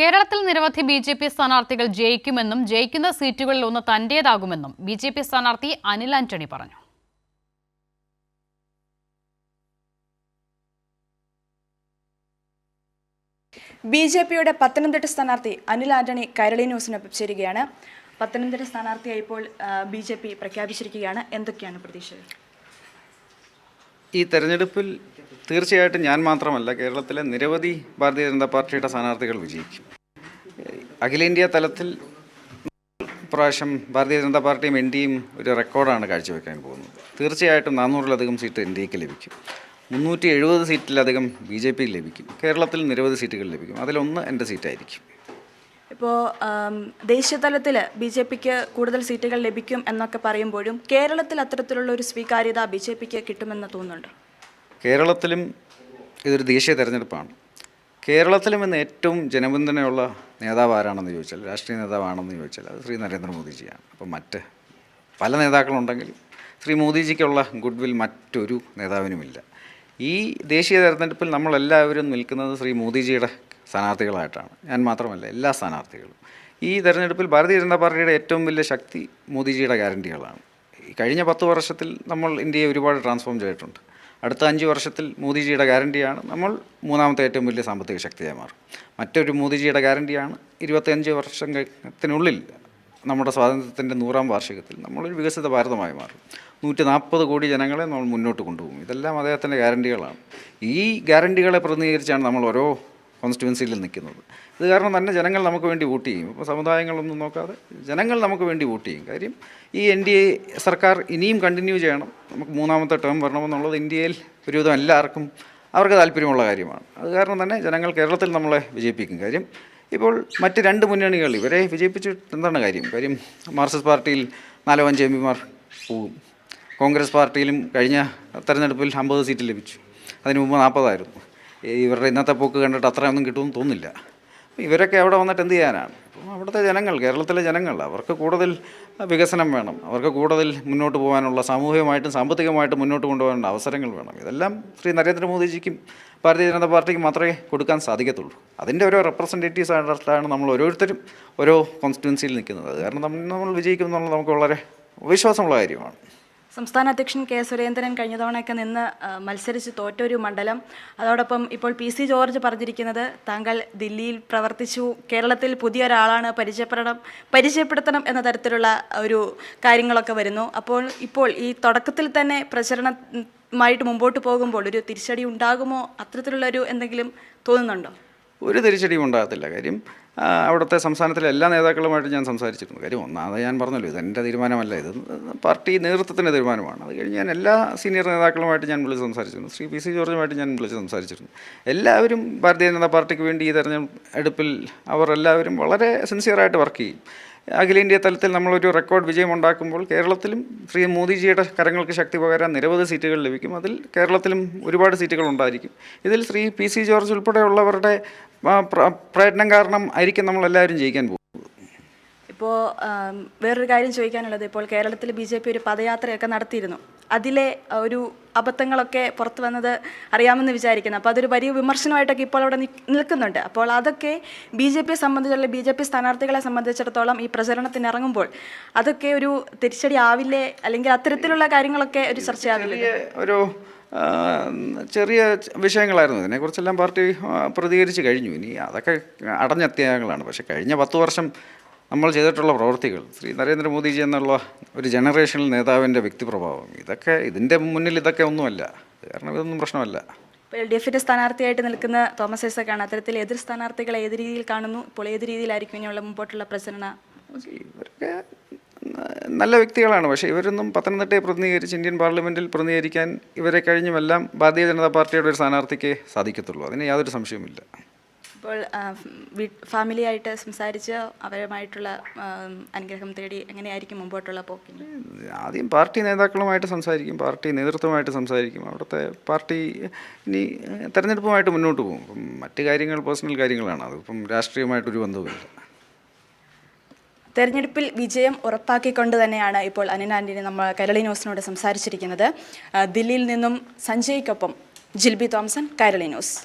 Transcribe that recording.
കേരളത്തിൽ നിരവധി B J P സ്ഥാനാർത്ഥികൾ ജയിക്കുമെന്നും ജയിക്കുന്ന സീറ്റുകളിൽ ഒന്ന് തന്റേതാകുമെന്നും ബി ജെ പി സ്ഥാനാർത്ഥി അനിൽ ആന്റണി പറഞ്ഞു. ബി ജെ പിയുടെ പത്തനംതിട്ട സ്ഥാനാർത്ഥി അനിൽ ആന്റണി കൈരളി ന്യൂസിനൊപ്പം ചേരുകയാണ്. പത്തനംതിട്ട സ്ഥാനാർത്ഥിയായി ഇപ്പോൾ ബി ജെ പി പ്രഖ്യാപിച്ചിരിക്കുകയാണ്. എന്തൊക്കെയാണ് പ്രതീക്ഷകൾ? ഈ തെരഞ്ഞെടുപ്പിൽ തീർച്ചയായിട്ടും ഞാൻ മാത്രമല്ല കേരളത്തിലെ നിരവധി ഭാരതീയ ജനതാ പാർട്ടിയുടെ സ്ഥാനാർത്ഥികൾ വിജയിക്കും. അഖിലേന്ത്യാ തലത്തിൽ പ്രാവശ്യം ഭാരതീയ ജനതാ പാർട്ടിയും എൻ ഡിയും ഒരു റെക്കോർഡാണ് കാഴ്ചവെക്കാൻ പോകുന്നത്. തീർച്ചയായിട്ടും നാനൂറിലധികം സീറ്റ് എൻ ഡിക്ക് ലഭിക്കും. മുന്നൂറ്റി എഴുപത് സീറ്റിലധികം ബി ജെ പിക്ക് ലഭിക്കും. കേരളത്തിൽ നിരവധി സീറ്റുകൾ ലഭിക്കും. അതിലൊന്ന് എന്റെ സീറ്റായിരിക്കും. ഇപ്പോൾ ദേശീയ തലത്തിൽ ബി ജെ പിക്ക് കൂടുതൽ സീറ്റുകൾ ലഭിക്കും എന്നൊക്കെ പറയുമ്പോഴും കേരളത്തിൽ അത്തരത്തിലുള്ള ഒരു സ്വീകാര്യത ബി ജെ പിക്ക് കിട്ടുമെന്ന് തോന്നുന്നുണ്ട്? കേരളത്തിലും ഇതൊരു ദേശീയ തെരഞ്ഞെടുപ്പാണ്. കേരളത്തിലും ഇന്ന് ഏറ്റവും ജനപിന്തുണയുള്ള നേതാവ് ആരാണെന്ന് ചോദിച്ചാൽ രാഷ്ട്രീയ നേതാവാണെന്ന് ചോദിച്ചാൽ അത് ശ്രീ നരേന്ദ്രമോദിജിയാണ് അപ്പം മറ്റ് പല നേതാക്കളുണ്ടെങ്കിലും ശ്രീ മോദിജിക്കുള്ള ഗുഡ് വിൽ മറ്റൊരു നേതാവിനുമില്ല. ഈ ദേശീയ തെരഞ്ഞെടുപ്പിൽ നമ്മളെല്ലാവരും നിൽക്കുന്നത് ശ്രീ മോദിജിയുടെ സ്ഥാനാർത്ഥികളായിട്ടാണ്. ഞാൻ മാത്രമല്ല എല്ലാ സ്ഥാനാർത്ഥികളും. ഈ തെരഞ്ഞെടുപ്പിൽ ഭാരതീയ ജനതാ പാർട്ടിയുടെ ഏറ്റവും വലിയ ശക്തി മോദിജിയുടെ ഗ്യാരണ്ടികളാണ്. കഴിഞ്ഞ പത്ത് വർഷത്തിൽ നമ്മൾ ഇന്ത്യയെ ഒരുപാട് ട്രാൻസ്ഫോം ചെയ്തിട്ടുണ്ട്. അടുത്ത അഞ്ച് വർഷത്തിൽ മോദിജിയുടെ ഗ്യാരണ്ടിയാണ്. നമ്മൾ മൂന്നാമത്തെ ഏറ്റവും വലിയ സാമ്പത്തിക ശക്തിയായി മാറും. മറ്റൊരു മോദിജിയുടെ ഗ്യാരണ്ടിയാണ് ഇരുപത്തിയഞ്ച് വർഷത്തിനുള്ളിൽ നമ്മുടെ സ്വാതന്ത്ര്യത്തിന്റെ നൂറാം വാർഷികത്തിൽ നമ്മളൊരു വികസിത ഭാരതമായി മാറും. നൂറ്റി നാൽപ്പത് കോടി ജനങ്ങളെ നമ്മൾ മുന്നോട്ട് കൊണ്ടുപോകും. ഇതെല്ലാം അദ്ദേഹത്തിന്റെ ഗ്യാരണ്ടികളാണ്. ഈ ഗ്യാരണ്ടികളെ പ്രതിനിധീകരിച്ചാണ് നമ്മൾ ഓരോ കോൺസ്റ്റിറ്റ്യുവൻസിയിൽ നിൽക്കുന്നത്. ഇത് കാരണം തന്നെ ജനങ്ങൾ നമുക്ക് വേണ്ടി വോട്ട് ചെയ്യും. ഇപ്പോൾ സമുദായങ്ങളൊന്നും നോക്കാതെ ജനങ്ങൾ നമുക്ക് വേണ്ടി വോട്ട് ചെയ്യും. കാര്യം ഈ എൻ ഡി എ സർക്കാർ ഇനിയും കണ്ടിന്യൂ ചെയ്യണം. നമുക്ക് മൂന്നാമത്തെ ടേം വരണമെന്നുള്ളത് ഇന്ത്യയിൽ ഒരുവിധം എല്ലാവർക്കും അവർക്ക് താല്പര്യമുള്ള കാര്യമാണ്. അത് കാരണം തന്നെ ജനങ്ങൾ കേരളത്തിൽ നമ്മളെ വിജയിപ്പിക്കും. കാര്യം ഇപ്പോൾ മറ്റ് രണ്ട് മുന്നണികൾ ഇവരെ വിജയിപ്പിച്ചിട്ട് എന്താണ് കാര്യം? കാര്യം മാർക്സിസ്റ്റ് പാർട്ടിയിൽ നാലോ അഞ്ച് എം പിമാർ പോകും. കോൺഗ്രസ് പാർട്ടിയിലും കഴിഞ്ഞ തെരഞ്ഞെടുപ്പിൽ അമ്പത് സീറ്റ് ലഭിച്ചു. അതിനു മുമ്പ് നാൽപ്പതായിരുന്നു. ഇവരുടെ ഇന്നത്തെ പോക്ക് കണ്ടിട്ട് അത്രയൊന്നും കിട്ടുമെന്ന് തോന്നുന്നില്ല. ഇവരൊക്കെ അവിടെ വന്നിട്ട് എന്ത് ചെയ്യാനാണ്? അപ്പം അവിടുത്തെ ജനങ്ങൾ കേരളത്തിലെ ജനങ്ങൾ അവർക്ക് കൂടുതൽ വികസനം വേണം. അവർക്ക് കൂടുതൽ മുന്നോട്ട് പോകാനുള്ള സാമൂഹികമായിട്ടും സാമ്പത്തികമായിട്ടും മുന്നോട്ട് കൊണ്ടുപോകാനുള്ള അവസരങ്ങൾ വേണം. ഇതെല്ലാം ശ്രീ നരേന്ദ്രമോദിജിക്കും ഭാരതീയ ജനതാ പാർട്ടിക്ക് മാത്രമേ കൊടുക്കാൻ സാധിക്കത്തുള്ളൂ. അതിന്റെ ഓരോ റെപ്രസെന്റേറ്റീവ്സ് ആയിട്ടാണ് നമ്മൾ ഓരോരുത്തരും ഓരോ കോൺസ്റ്റിറ്റ്യുവൻസിയിൽ നിൽക്കുന്നത്. കാരണം നമ്മൾ നമ്മൾ വിജയിക്കും എന്നുള്ളത് നമുക്ക് വളരെ വിശ്വാസമുള്ള കാര്യമാണ്. സംസ്ഥാന അധ്യക്ഷൻ കെ സുരേന്ദ്രൻ കഴിഞ്ഞ തവണയൊക്കെ നിന്ന് മത്സരിച്ച് തോറ്റൊരു മണ്ഡലം. അതോടൊപ്പം ഇപ്പോൾ പി സി ജോർജ് പറഞ്ഞിരിക്കുന്നത് താങ്കൾ ദില്ലിയിൽ പ്രവർത്തിച്ചു കേരളത്തിൽ പുതിയ ഒരാളാണ് പരിചയപ്പെടണം പരിചയപ്പെടുത്തണം എന്ന തരത്തിലുള്ള ഒരു കാര്യങ്ങളൊക്കെ വരുന്നു. അപ്പോൾ ഇപ്പോൾ ഈ തുടക്കത്തിൽ തന്നെ പ്രചരണമായിട്ട് മുമ്പോട്ട് പോകുമ്പോൾ ഒരു തിരിച്ചടി ഉണ്ടാകുമോ? അത്തരത്തിലുള്ള ഒരു എന്തെങ്കിലും തോന്നുന്നുണ്ടോ? ഒരു തിരിച്ചടിയും ഉണ്ടാകത്തില്ല. കാര്യം അവിടുത്തെ സംസ്ഥാനത്തിലെ എല്ലാ നേതാക്കളുമായിട്ട് ഞാൻ സംസാരിച്ചിട്ടുണ്ട്. കാര്യം ഒന്നാമത് ഞാൻ പറഞ്ഞല്ലോ ഇത് എന്റെ തീരുമാനമല്ല ഇത് പാർട്ടി നേതൃത്വത്തിന്റെ തീരുമാനമാണ്. അത് കഴിഞ്ഞ് ഞാൻ എല്ലാ സീനിയർ നേതാക്കളുമായിട്ട് ഞാൻ വിളിച്ച് സംസാരിച്ചിരുന്നു. ശ്രീ പി സി ജോർജുമായിട്ട് ഞാൻ വിളിച്ച് സംസാരിച്ചിരുന്നു. എല്ലാവരും ഭാരതീയ ജനതാ പാർട്ടിക്ക് വേണ്ടി ഈ തെരഞ്ഞെടുപ്പിൽ അവർ എല്ലാവരും വളരെ സിൻസിയറായിട്ട് വർക്ക് ചെയ്യും. അഖിലേന്ത്യാ തലത്തിൽ നമ്മളൊരു റെക്കോർഡ് വിജയം ഉണ്ടാക്കുമ്പോൾ കേരളത്തിലും ശ്രീ മോദിജിയുടെ കരങ്ങൾക്ക് ശക്തി പകരാൻ നിരവധി സീറ്റുകൾ ലഭിക്കും. അതിൽ കേരളത്തിലും ഒരുപാട് സീറ്റുകൾ ഉണ്ടായിരിക്കും. ഇതിൽ ശ്രീ പി സി ജോർജ് ഉൾപ്പെടെയുള്ളവരുടെ പ്രയത്നം കാരണം ആയിരിക്കും നമ്മളെല്ലാവരും ജയിക്കാൻ പോകും ഇപ്പോൾ വേറൊരു കാര്യം ചോദിക്കാനുള്ളത്. ഇപ്പോൾ കേരളത്തിൽ ബി ജെ പി ഒരു പദയാത്രയൊക്കെ നടത്തിയിരുന്നു. അതിലെ ഒരു അബദ്ധങ്ങളൊക്കെ പുറത്തു വന്നത് അറിയാമെന്ന് വിചാരിക്കുന്നു. അപ്പോൾ അതൊരു വലിയ വിമർശനമായിട്ടൊക്കെ ഇപ്പോൾ അവിടെ നിൽക്കുന്നുണ്ട്. അപ്പോൾ അതൊക്കെ ബി ജെ പിയെ സംബന്ധിച്ചുള്ള ബി ജെ പി സ്ഥാനാർത്ഥികളെ സംബന്ധിച്ചിടത്തോളം ഈ പ്രചരണത്തിന് ഇറങ്ങുമ്പോൾ അതൊക്കെ ഒരു തിരിച്ചടി ആവില്ലേ? അല്ലെങ്കിൽ അത്തരത്തിലുള്ള കാര്യങ്ങളൊക്കെ ഒരു ചർച്ചയാവില്ലേ? ഒരു ചെറിയ വിഷയങ്ങളായിരുന്നു. ഇതിനെക്കുറിച്ചെല്ലാം പാർട്ടി പ്രതികരിച്ച് കഴിഞ്ഞു. ഇനി അതൊക്കെ അടഞ്ഞ പക്ഷേ കഴിഞ്ഞ പത്ത് വർഷം നമ്മൾ ചെയ്തിട്ടുള്ള പ്രവൃത്തികൾ ശ്രീ നരേന്ദ്രമോദിജി എന്നുള്ള ഒരു ജനറേഷണൽ നേതാവിന്റെ വ്യക്തിപ്രഭാവം ഇതൊക്കെ ഇതിന്റെ മുന്നിൽ ഇതൊക്കെ ഒന്നുമല്ല. കാരണം ഇതൊന്നും പ്രശ്നമല്ല. എൽ ഡി എഫിന്റെ സ്ഥാനാർത്ഥിയായിട്ട് നിൽക്കുന്ന തോമസ് ഐസക്കാണ് അത്തരത്തിൽ എതിർ സ്ഥാനാർത്ഥികളെ ഏത് രീതിയിൽ കാണുന്നു? ഇപ്പോൾ ഏത് രീതിയിലായിരിക്കും ഇനിയുള്ള മുമ്പോട്ടുള്ള പ്രചരണ? ഇവരൊക്കെ നല്ല വ്യക്തികളാണ്. പക്ഷേ ഇവരൊന്നും പത്തനംതിട്ടയെ പ്രതിനിധീകരിച്ച് ഇന്ത്യൻ പാർലമെന്റിൽ പ്രതിനിധീകരിക്കാൻ ഇവരെ കഴിഞ്ഞുമെല്ലാം ഭാരതീയ ജനതാ പാർട്ടിയുടെ ഒരു സ്ഥാനാർത്ഥിക്ക് സാധിക്കത്തുള്ളൂ. അതിന് യാതൊരു സംശയവുമില്ല. ഇപ്പോൾ ഫാമിലി ആയിട്ട് ഫാമിലിയായിട്ട് സംസാരിച്ച് അവരുമായിട്ടുള്ള അനുഗ്രഹം തേടി എങ്ങനെയായിരിക്കും മുമ്പോട്ടുള്ള പോക്കിന്? ആദ്യം പാർട്ടി നേതാക്കളുമായിട്ട് സംസാരിക്കും പാർട്ടി നേതൃത്വമായിട്ട് സംസാരിക്കും. അവിടുത്തെ പാർട്ടി ഇനി തെരഞ്ഞെടുപ്പുമായിട്ട് മുന്നോട്ട് പോകും. മറ്റു മറ്റ് കാര്യങ്ങൾ പേഴ്സണൽ കാര്യങ്ങളാണ്. അതിപ്പം രാഷ്ട്രീയമായിട്ടൊരു ബന്ധവുമില്ല. തെരഞ്ഞെടുപ്പിൽ വിജയം ഉറപ്പാക്കിക്കൊണ്ട് തന്നെയാണ് ഇപ്പോൾ അനിനാന്റിനെ നമ്മൾ കരളി ന്യൂസിനോട് സംസാരിച്ചിരിക്കുന്നത്. ദില്ലിയിൽ നിന്നും സഞ്ജയ്ക്കൊപ്പം ജിൽബി തോംസൺ കരളി ന്യൂസ്.